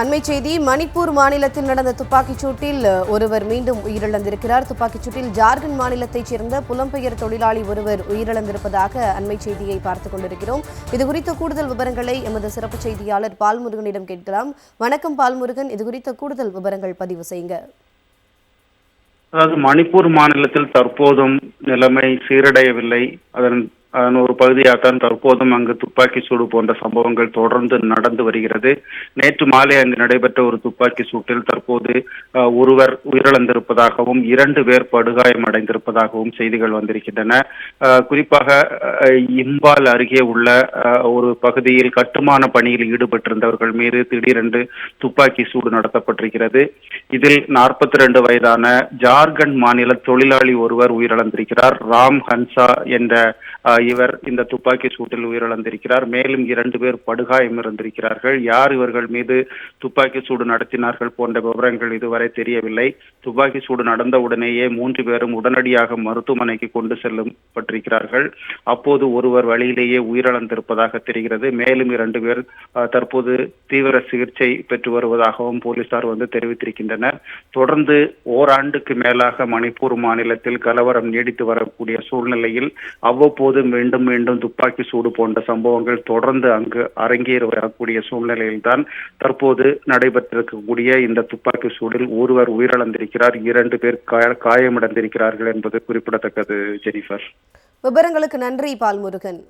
அண்மை செய்தி மணிப்பூர் மாநிலத்தில் நடந்த துப்பாக்கிச் சூட்டில் ஒருவர் மீண்டும் உயிரிழந்திருக்கிறார். துப்பாக்கிச் சூட்டில் ஜார்க்கண்ட் மாநிலத்தைச் சேர்ந்த புலம்பெயர் தொழிலாளி ஒருவர் உயிரிழந்திருப்பதாக அண்மை செய்தியை பார்த்துக் கொண்டிருக்கிறோம். இது குறித்த கூடுதல் விவரங்களை எமது சிறப்பு செய்தியாளர் பால்முருகனிடம் கேட்கலாம். வணக்கம் பால்முருகன் இது குறித்த கூடுதல் விவரங்கள் பதிவு செய்யுங்க. அதாவது மணிப்பூர் மாநிலத்தில் தற்போதும் நிலைமை சீரடையவில்லை. அதன் ஒரு பகுதியாகத்தான் தற்போதும் அங்கு துப்பாக்கி சூடு போன்ற சம்பவங்கள் தொடர்ந்து நடந்து வருகிறது. நேற்று மாலை அங்கு நடைபெற்ற ஒரு துப்பாக்கி சூட்டில் தற்போது ஒருவர் உயிரிழந்திருப்பதாகவும் இரண்டு பேர் படுகாயம் அடைந்திருப்பதாகவும் செய்திகள் வந்திருக்கின்றன. குறிப்பாக இம்பால் அருகே உள்ள ஒரு பகுதியில் கட்டுமான பணியில் ஈடுபட்டிருந்தவர்கள் மீது திடீரென்று துப்பாக்கி சூடு நடத்தப்பட்டிருக்கிறது. இதில் நாற்பத்தி ரெண்டு வயதான ஜார்க்கண்ட் மாநில தொழிலாளி ஒருவர் உயிரிழந்திருக்கிறார். ராம் ஹன்சா என்ற இவர் இந்த துப்பாக்கி சூட்டில் உயிரிழந்திருக்கிறார். மேலும் இரண்டு பேர் படுகாயம் இருந்திருக்கிறார்கள் யார் இவர்கள் மீது துப்பாக்கி சூடு நடத்தினார்கள் போன்ற விவரங்கள் இதுவரை தெரியவில்லை. துப்பாக்கி சூடு நடந்த உடனேயே மூன்று பேரும் உடனடியாக மருத்துவமனைக்கு கொண்டு செல்லப்பட்டிருக்கிறார்கள். அப்போது ஒருவர் வழியிலேயே உயிரிழந்திருப்பதாக தெரிகிறது. மேலும் இரண்டு பேர் தற்போது தீவிர சிகிச்சை பெற்று வருவதாகவும் போலீசார் வந்து தெரிவித்திருக்கின்றனர். தொடர்ந்து ஓராண்டுக்கு மேலாக மணிப்பூர் மாநிலத்தில் கலவரம் நீடித்து வரக்கூடிய சூழ்நிலையில் அவ்வப்போது மீண்டும் மீண்டும் துப்பாக்கி சூடு போன்ற சம்பவங்கள் தொடர்ந்து அங்கு அரங்கேறி வரக்கூடிய சூழ்நிலையில்தான் தற்போது நடைபெற்றிருக்கக்கூடிய இந்த துப்பாக்கி சூடில் ஒருவர் உயிரிழந்திருக்கிறார் இரண்டு பேர் காய- காயமடைந்திருக்கிறார்கள் என்பது குறிப்பிடத்தக்கது ஜெனிஃபர். விவரங்களுக்கு நன்றி பால்முருகன்.